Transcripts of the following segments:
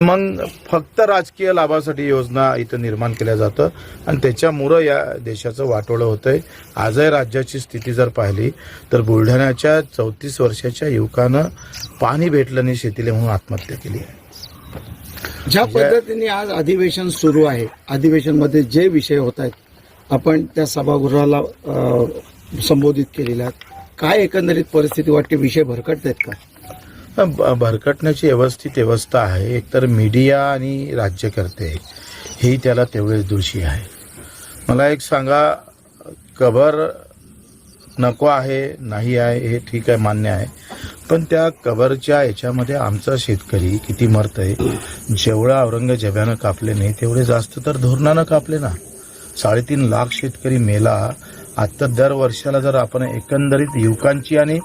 मग फक्त राजकीय लाभासाठी योजना इथं निर्माण केल्या जातं. आणि त्याच्यामुळं या देशाचं वाटोळं होतंय. आजही राज्याची स्थिती जर पाहिली तर बुलढाण्याच्या चौतीस वर्षाच्या युवकानं पाणी भेटलं नाही शेतीला म्हणून आत्महत्या केली आहे. ज्या पद्धतीने आज अधिवेशन सुरू आहे अधिवेशनमध्ये जे विषय होत आहेत आपण त्या सभागृहाला संबोधित केलेल्या आहेत. काय एकंदरीत परिस्थिती वाटते? विषय भरकटत आहेत का? भरकटण्याची व्यवस्थित व्यवस्था आहे. एकतर मीडिया आणि राज्यकर्ते ही त्याला तेवढेच दोषी आहे. मला एक सांगा कबर नको आहे नाही आहे हे ठीक आहे मान्य आहे. पण त्या कबरच्या याच्यामध्ये आमचा शेतकरी किती मरत आहे जेवढं औरंगजेबानं कापले नाही तेवढे जास्त तर धोरणानं कापले ना. साडेतीन लाख शेतकरी मेला. आत्ता दर वर्षाला जर आपण एकंदरीत युवकांची आणि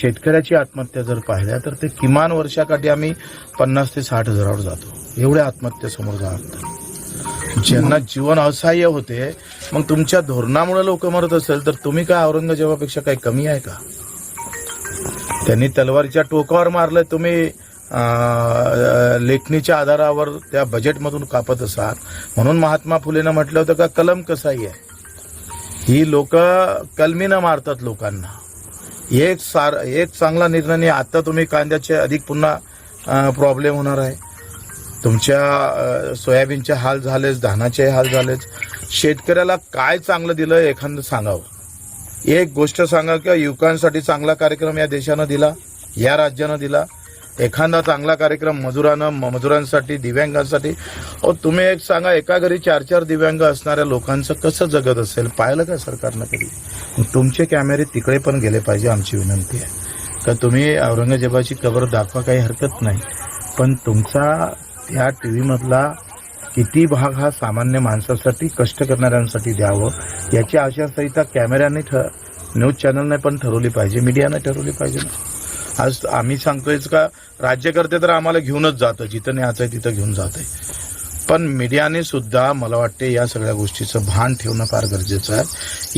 शेतकऱ्याची आत्महत्या जर पाहिल्या तर ते किमान वर्षाकाठी आम्ही पन्नास ते साठ हजारावर जातो. एवढ्या आत्महत्या समोर जातात. ज्यांना जीवन असहाय्य होते मग तुमच्या धोरणामुळे लोक मरत असेल तर तुम्ही काय औरंगजेबापेक्षा काही कमी आहे का? त्यांनी तलवारीच्या टोकावर मारलं तुम्ही लेखणीच्या आधारावर त्या बजेटमधून कापत असाल. म्हणून महात्मा फुलेनं म्हटलं होतं का कलम कसाही आहे? ही लोक कलमीनं मारतात लोकांना. एक सार एक चांगला निर्णय नाही आता तुम्ही कांद्याचे अधिक पुन्हा प्रॉब्लेम होणार आहे. तुमच्या सोयाबीनचे हाल झालेच धानाचे हाल झालेच. शेतकऱ्याला काय चांगलं दिलं एखादं सांगावं? एक गोष्ट सांगा किंवा युवकांसाठी चांगला कार्यक्रम या देशानं दिला या राज्यानं दिला. एखादा चांगला कार्यक्रम मजुरानं मजुरांसाठी दिव्यांगांसाठी. अहो तुम्ही एक सांगा एका घरी चार चार दिव्यांग असणाऱ्या लोकांचं कसं जगत असेल? पाहिलं का सरकारनं कधी? तुमचे कॅमेरे तिकडे पण गेले पाहिजे आमची विनंती आहे. का तुम्ही औरंगजेबाची कबर दाखवा काही हरकत नाही. पण तुमचा त्या टी व्हीमधला किती भाग हा सामान्य माणसासाठी कष्ट करणाऱ्यांसाठी द्यावं याची आचारसंहिता कॅमेऱ्याने ठ न्यूज चॅनलने पण ठरवली पाहिजे मीडियाने ठरवली पाहिजे ना. आज आम्ही सांगतोयच का राज्यकर्ते तर आम्हाला घेऊनच जातं जिथं न्यायचं आहे तिथं घेऊन जात आहे पण मीडियाने सुद्धा मला वाटते या सगळ्या गोष्टीचं भान ठेवणं फार गरजेचं आहे.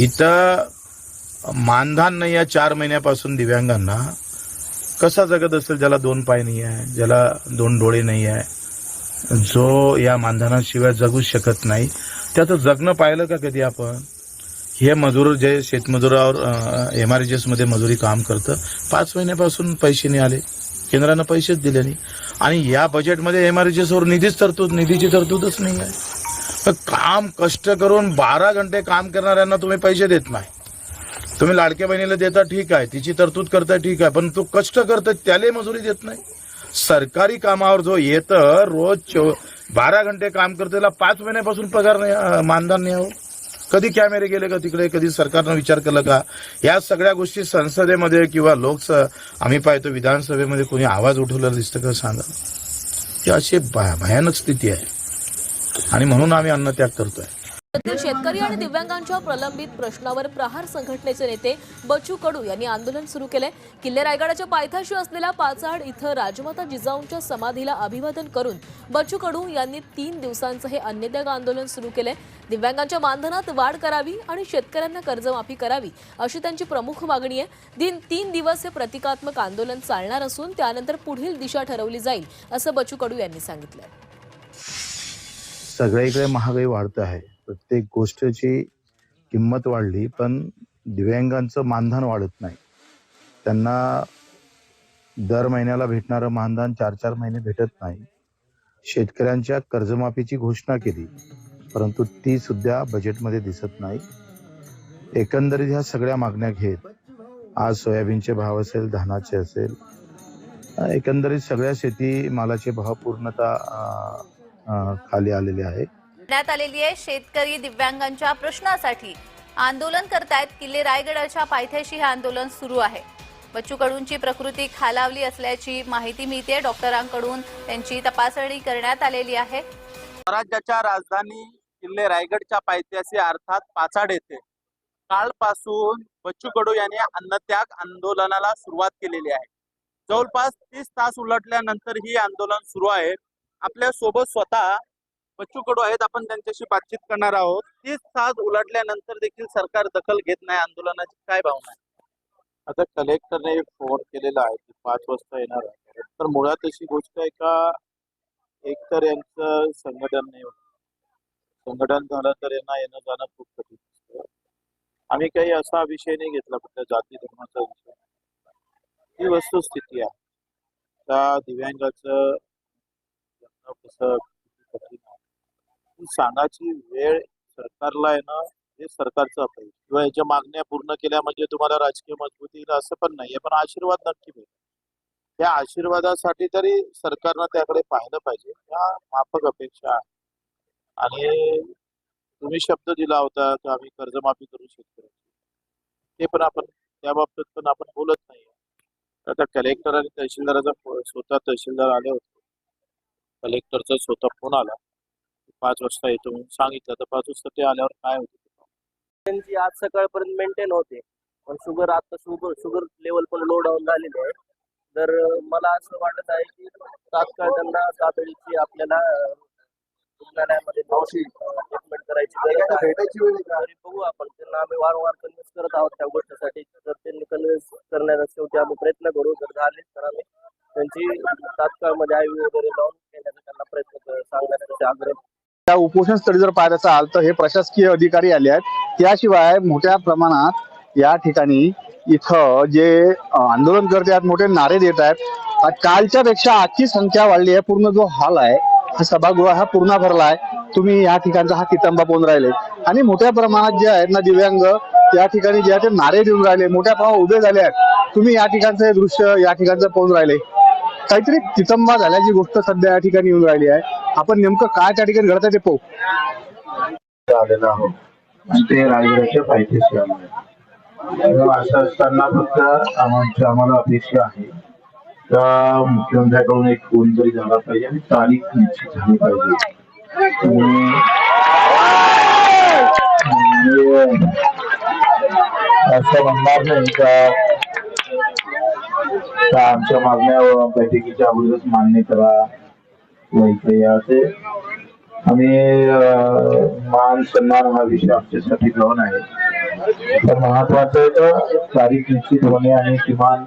इथं मानधान नाही या चार महिन्यापासून दिव्यांगांना. कसा जगत असेल ज्याला दोन पाय नाही आहे ज्याला दोन डोळे नाही आहे जो या मानधनाशिवाय जगूच शकत नाही. त्याचं जगणं पाहिलं का कधी आपण? हे मजूर जे शेतमजुरावर एम आरमध्ये मजुरी काम करतं पाच महिन्यापासून पैसे नाही आले. केंद्रानं पैसेच दिले नाही. आणि या बजेटमध्ये एम आर वर निधीच तरतूद निधीची तरतूदच नाही आहे. तर काम कष्ट करून बारा घंटे काम करणाऱ्यांना तुम्ही पैसे देत नाही. तुम्ही लाडक्या बहिणीला देता ठीक आहे तिची तरतूद करता ठीक आहे पण तो कष्ट करता त्याला मजुरी देत नाही. सरकारी कामावर जो येतं रोज बारा घंटे काम करतो त्याला पाच महिन्यापासून पगार नाही मानधन नाही हो. कधी कॅमेरे गेले का तिकडे? कधी सरकारनं विचार केला का? या सगळ्या गोष्टी संसदेमध्ये किंवा लोकस आम्ही पाहतो विधानसभेमध्ये कोणी आवाज उठवलेला दिसतं का सांगा. ही अशी भयानक स्थिती आहे. आणि म्हणून आम्ही अन्नत्याग करतोय. राज्यातील शेतकरी आणि दिव्यांगांच्या प्रलंबित प्रश्नावर प्रहार संघटनेचे नेते बचू कडू यांनी आंदोलन सुरू केले. किल्ले रायगडाच्या पायथ्याशी असलेल्या पाचाड इथं राजमाता जिजाऊंच्या समाधीला अभिवादन करून बचू कडू यांनी तीन दिवसांचं हे अन्नत्याग आंदोलन सुरू केले. दिव्यांगांच्या मानधनात वाढ करावी आणि शेतकऱ्यांना कर्जमाफी करावी अशी त्यांची प्रमुख मागणी आहे. दिन तीन दिवस हे प्रतिकात्मक आंदोलन चालणार असून त्यानंतर पुढील दिशा ठरवली जाईल असं बचू कडू यांनी सांगितलं. सगळीकडे महागाई वाढत आहे. प्रत्येक गोष्टीची किंमत वाढली पण दिव्यांगांचं मानधन वाढत नाही. त्यांना दर महिन्याला भेटणारं मानधन चार चार महिने भेटत नाही. शेतकऱ्यांच्या कर्जमाफीची घोषणा केली परंतु ती सुद्धा बजेटमध्ये दिसत नाही. एकंदरीत ह्या सगळ्या मागण्या घेत आज सोयाबीनचे भाव असेल धानाचे असेल एकंदरीत सगळ्या शेती मालाचे भाव पूर्णतः खाली आलेले आहे करण्यात आलेली आहे. शेतकरी दिव्यांगांच्या प्रश्नासाठी आंदोलन करतायत. किल्ले रायगडाच्या पायथ्याशी हे आंदोलन सुरू आहे. बच्चू कडूंची प्रकृती खालावली असल्याची माहिती मिळते डॉक्टरांकडून त्यांची तपासणी करण्यात आलेली आहे. स्वराज्याच्या राजधानी किल्ले रायगडच्या पायथ्याशी अर्थात पाचाड येथे कालपासून बच्चू कडू यांनी अन्नत्याग आंदोलनाला सुरुवात केलेली आहे. जवळपास तीस तास उलटल्यानंतर ही आंदोलन सुरू आहे. आपल्यासोबत स्वतः बच्चू कडू आहेत आपण त्यांच्याशी बातचीत करणार आहोत. तीस साज उलटल्यानंतर देखील सरकार दखल घेत नाही आंदोलनाची काय भावना आहे? आता कलेक्टरने एक फोन केलेला आहे की पाच वाजता येणार आहे. तर मुळात अशी गोष्ट आहे का? एकतर यांचं संघटन नाही होत संघटन झालं तर यांना येणं जाणं खूप कठीण आम्ही काही असा विषय नाही घेतला कुठल्या जाती धर्माचा विषय. ही वस्तुस्थिती आहे. त्या दिव्यांगाचं कसं कठीण सांगायची वेळ सरकारला आहे ना हे सरकारचं अपयश किंवा याच्या मागण्या पूर्ण केल्या म्हणजे तुम्हाला राजकीय मजबूती येईल असं पण नाहीये. पण आशीर्वाद नक्की मिळेल. त्या आशीर्वादासाठी तरी सरकारनं त्याकडे पाहिलं पाहिजे. या माफक अपेक्षा आहे. आणि तुम्ही शब्द दिला होता की आम्ही कर्जमाफी करू शेतकऱ्यांची ते पण आपण त्या बाबतीत पण आपण बोलत नाही. आता कलेक्टर आणि तहसीलदाराचा स्वतः तहसीलदार आले होते. कलेक्टरचा स्वतः फोन आला. पाच वाजता येतो म्हणून सांगितलं. तर पाच वाजता ते आल्यावर काय होतं? त्यांची आज सकाळपर्यंत मेंटेन होते. पण शुगर आता शुगर शुगर लेवल पण लो डाऊन झालेली आहे. तर मला असं वाटत आहे की तात्काळ त्यांना तातडीची आपल्याला अं, रुग्णालयामध्ये ट्रीटमेंट करायची गरज आहे. तरी बघू आपण. त्यांना आम्ही वारंवार कन्व्हिन्स करत आहोत त्या गोष्टीसाठी. तर त्यांनी कन्व्हिन्स करण्याचा शेवटी आम्ही प्रयत्न करू जर झाले तर आम्ही त्यांची तात्काळमध्ये आय वगैरे लावून घेण्याचा त्यांना प्रयत्न कर- सांगण्याचा आग्रह त्या उपोषण स्थळी जर पाहायचं असाल तर हे प्रशासकीय अधिकारी आले आहेत. त्याशिवाय मोठ्या प्रमाणात या ठिकाणी इथं जे आंदोलन करते आहेत मोठे नारे देत आहेत. कालच्या पेक्षा आजची संख्या वाढली आहे. पूर्ण जो हॉल आहे हा सभागृह हा पूर्ण भरला आहे. तुम्ही या ठिकाणचा हा कितांबा पाहून राहिले. आणि मोठ्या प्रमाणात जे आहेत ना दिव्यांग त्या ठिकाणी जे आहे ते नारे देऊन राहिले. मोठ्या प्रमाणात उभे झाले आहेत. तुम्ही या ठिकाणचं हे दृश्य या ठिकाणचं पाहून राहिले. काहीतरी तितंबा झाल्याची गोष्ट सध्या या ठिकाणी येऊन राहिली आहे. आपण नेमकं काय त्या ठिकाणी घडत आहे ते पाहू. आलेलो आहोत. ते राजगडाच्या पायथ्याशी आलो आहे असं असताना फक्त आमची आम्हाला अपेक्षा आहे. का मुख्यमंत्र्याकडून एक फोन तरी झाला पाहिजे आणि तारीख निश्चित झाली पाहिजे. असं म्हणणार नाही का आमच्या मागण्या बैठकीच्या अगोदरच मान्य करा. मैत्री असे आम्ही अं, मान सन्मान हा विषय आमच्यासाठी घेऊन आहे. तर महत्वाचं आहे तर तारीख निश्चित होणे आणि किमान